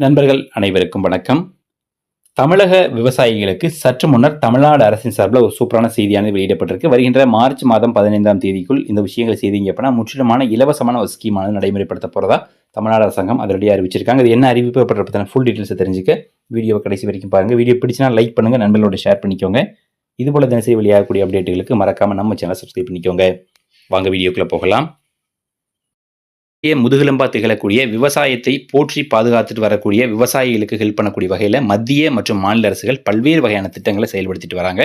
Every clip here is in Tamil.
நண்பர்கள் அனைவருக்கும் வணக்கம். தமிழக விவசாயிகளுக்கு சற்று முன்னர் தமிழ்நாடு அரசின் சார்பில் ஒரு சூப்பரான செய்தியானது வெளியிடப்பட்டிருக்கு. வருகின்ற மார்ச் மாதம் பதினைந்தாம் தேதிக்குள் இந்த விஷயங்களை செய்தீங்க அப்படின்னா முற்றிலுமான இலவசமான ஒரு ஸ்கீமானது நடைமுறைப்படுத்த போகிறதா தமிழ்நாடு அரசாங்கம் அதிரடியாக அறிவிச்சிருக்காங்க. அது என்ன அறிவிப்பு பற்றி பற்றின ஃபுல் டீட்டெயில்ஸை தெரிஞ்சுக்க வீடியோவை கடைசி வரைக்கும் பாருங்கள் வீடியோ பிடிச்சினா லைக் பண்ணுங்கள் நண்பர்களோட ஷேர் பண்ணிக்கோங்க. இதுபோல் தினசரி வெளியாகக்கூடிய அப்டேட்டுகளுக்கு மறக்காமல் நம்ம சேனலை சப்ஸ்கிரைப் பண்ணிக்கோங்க. வாங்க வீடியோக்குள்ளே போகலாம். முதுகெலும்பா திகழக்கூடிய விவசாயத்தை போற்றி பாதுகாத்துட்டு வரக்கூடிய விவசாயிகளுக்கு ஹெல்ப் பண்ணக்கூடிய வகையில் மத்திய மற்றும் மாநில அரசுகள் பல்வேறு வகையான திட்டங்களை செயல்படுத்திட்டு வராங்க.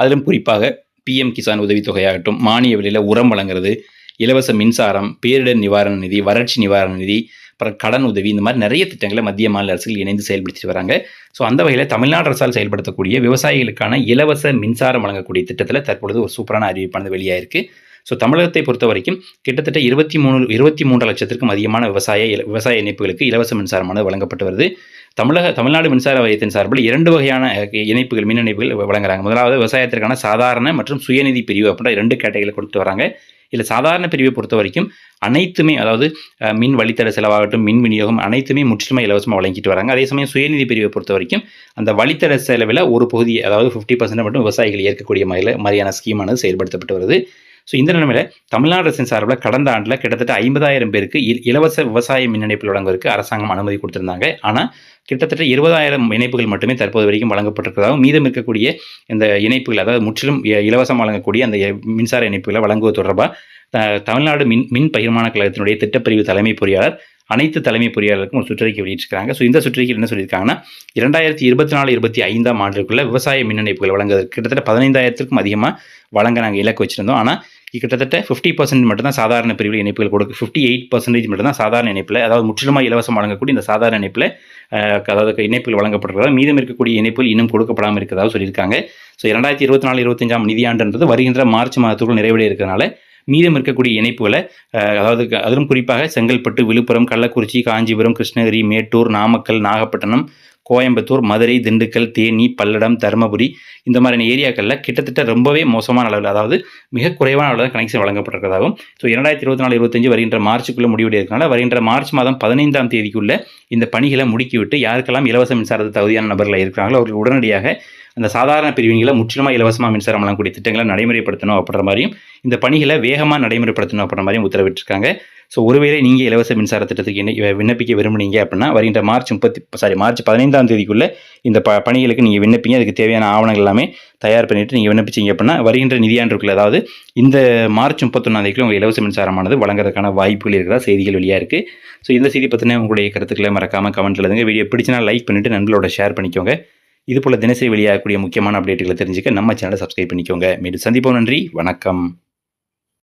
அதிலும் குறிப்பாக பிஎம் கிசான் உதவித்தொகையாகட்டும் மானிய விலையில் உரம் வழங்குறது இலவச மின்சாரம் பேரிடர் நிவாரண நிதி வறட்சி நிவாரண நிதி அப்புறம் கடன் உதவி இந்த மாதிரி நிறைய திட்டங்களை மத்திய மாநில அரசுகள் இணைந்து செயல்படுத்திட்டு வராங்க. ஸோ அந்த வகையில் தமிழ்நாடு அரசால் செயல்படுத்தக்கூடிய விவசாயிகளுக்கான இலவச மின்சாரம் வழங்கக்கூடிய திட்டத்தில் தற்பொழுது ஒரு சூப்பரான அறிவிப்பானது வெளியாயிருக்கு. ஸோ தமிழகத்தை பொறுத்த வரைக்கும் கிட்டத்தட்ட இருபத்தி மூணு இருபத்தி மூன்று லட்சத்திற்கும் அதிகமான விவசாய விவசாய இணைப்புகளுக்கு இலவச மின்சாரமானது வழங்கப்பட்டு வருது. தமிழக தமிழ்நாடு மின்சார வாரியத்தின் சார்பில் இரண்டு வகையான இணைப்புகள் மின் இணைப்புகள் வழங்குறாங்க. முதலாவது விவசாயத்திற்கான சாதாரண மற்றும் சுயநிதி பிரிவு அப்படின்ற ரெண்டு கேட்டகரியில் கொடுத்து வராங்க. இல்லை சாதாரண பிரிவை பொறுத்த வரைக்கும் அனைத்துமே அதாவது மின் வழித்தட செலவாகட்டும் மின் விநியோகம் அனைத்துமே முற்றிலுமாக இலவசமாக வழங்கிட்டு வராங்க. அதே சமயம் சுயநிதி பிரிவை பொறுத்த வரைக்கும் அந்த வழித்தட செலவில் ஒரு பகுதி அதாவது ஃபிஃப்டி பர்சன்ட் மட்டும் விவசாயிகள் ஏற்கக்கூடிய மாதிரியில் மாதிரியான ஸ்கீமானது செயல்படுத்தப்பட்டு வருது. ஸோ இந்த நிலைமையில் தமிழ்நாடு அரசின் சார்பில் கடந்த ஆண்டில் கிட்டத்தட்ட ஐம்பதாயிரம் பேருக்கு இ- இலவச விவசாய மின் இணைப்பில் வழங்குவதற்கு அரசாங்கம் அனுமதி கொடுத்திருந்தாங்க. ஆனால் கிட்டத்தட்ட இருபதாயிரம் இணைப்புகள் மட்டுமே தற்போது வரைக்கும் வழங்கப்பட்டிருக்கிறதாகவும் மீதம் இருக்கக்கூடிய இந்த இணைப்புகள் அதாவது முற்றிலும் இ- இலவசம் வழங்கக்கூடிய அந்த மின்சார இணைப்புகளை வழங்குவது தொடர்பாக தமிழ்நாடு மின் மின் பகிர்மான கழகத்தினுடைய திட்டப்பிரிவு தலைமை பொறியாளர் அனைத்து தலைமை பொறியாளருக்கும் ஒரு சுற்றறிக்கை வெளியிட்டிருக்காங்க ஸோ இந்த சுற்றறிக்கை என்ன சொல்லியிருக்காங்கன்னா இரண்டாயிரத்தி இருபத்தி நாலு இருபத்தி ஐந்தாம் ஆண்டுக்குள்ள விவசாய மின் இணைப்புகள் வழங்குவதற்கு கிட்டத்தட்ட பதினைந்தாயிரத்துக்கும் அதிகமாக வழங்க நாங்கள் இலக்கு வச்சுருந்தோம். ஆனால் கிட்டத்தட்ட ஃபிஃப்டி பர்சன்ட் மட்டும்தான் சாதாரண பிரிவில் இணைப்புகள் கொடுக்கு ஃபிஃப்டி எயிட் பர்சன்டேஜ் மட்டும் தான் சாதாரண இணைப்பில் அதாவது முற்றிலுமாக இலவசம் வழங்கக்கூடிய இந்த சாதாரண இணைப்பில் அதாவது இணைப்புகள் வழங்கப்பட்டிருக்கிறதா மீதம் இருக்கக்கூடிய இணைப்புகள் இன்னும் கொடுக்கப்படாமல் இருக்கிறதாக சொல்லியிருக்காங்க. ஸோ இரண்டாயிரத்தி இருபத்தி நாலு இருபத்தஞ்சாம் நிதியாண்டுன்றது வருகின்ற மார்ச் மாதத்துக்குள் நிறைவடைய இருக்கிறனால மீதம் இருக்கக்கூடிய இணைப்புகளை அதாவது அதிலும் குறிப்பாக செங்கல்பட்டு விழுப்புரம் கள்ளக்குறிச்சி காஞ்சிபுரம் கிருஷ்ணகிரி மேட்டூர் நாமக்கல் நாகப்பட்டினம் கோயம்புத்தூர் மதுரை திண்டுக்கல் தேனி பல்லடம் தருமபுரி இந்த மாதிரியான ஏரியாக்களில் கிட்டத்தட்ட ரொம்பவே மோசமான அளவில் அதாவது மிக குறைவான அளவில் தான் கனெக்ஷன் வழங்கப்பட்டிருக்கிறதாகவும் ஸோ இரண்டாயிரத்தி இருபத்தி நாலு இருபத்தஞ்சு வருகின்ற மார்ச்சுக்குள்ளே முடிவுடைய இருக்கனால வருகின்ற மார்ச் மாதம் பதினைந்தாம் தேதிக்குள்ளே இந்த பணிகளை முடுக்கிவிட்டு யாருக்கெல்லாம் இலவச மின்சாரத்தை தகுதியான நபர்கள் இருக்கிறாங்களோ அவர்கள் உடனடியாக அந்த சாதாரண பிரிவினைகளை முற்றிலுமாக இலவசமாக மின்சாரம் வழங்கக்கூடிய திட்டங்களை நடைமுறைப்படுத்தணும் அப்படின்ற மாதிரியும் இந்த பணிகளை வேகமாக நடைமுறைப்படுத்தணும் அப்படின்ற மாதிரியும் உத்தரவிட்டிருக்காங்க. ஸோ ஒருவேளை நீங்கள் இலவச மின்சார திட்டத்துக்கு என்ன விண்ணப்பிக்க விரும்புனீங்க அப்படின்னா வருகின்ற மார்ச் முப்பத்தி சாரி மார்ச் பதினைந்தாம் தேதிக்குள்ளே இந்த ப பணிகளுக்கு நீங்கள் விண்ணப்பிங்க. அதுக்கு தேவையான ஆவணங்கள் எல்லாமே தயார் பண்ணிவிட்டு நீங்கள் விண்ணப்பிச்சீங்க அப்படின்னா வருகின்ற நிதியாண்டுக்குள்ள அதாவது இந்த மார்ச் முப்பத்தொன்னாம் தேதிக்குள்ள உங்கள் இலவச மின்சாரமானது வழங்குறதுக்கான வாய்ப்புகள் இருக்கிறதா செய்திகள் வெளியாக இருக்குது ஸோ இந்த செய்தி பற்றின உங்களுடைய கருத்துக்களை மறக்காமல் கமெண்ட் எழுதுங்க. வீடியோ பிடிச்சினா லைக் பண்ணிவிட்டு நண்பர்களோட ஷேர் பண்ணிக்கோங்க. இது போல் தினசரி வெளியாகக்கூடிய முக்கியமான அப்டேட்டுகளை தெரிஞ்சுக்க நம்ம சேனலை சப்ஸ்கிரைப் பண்ணிக்கோங்க. மீண்டும் சந்திப்போம். நன்றி. வணக்கம்.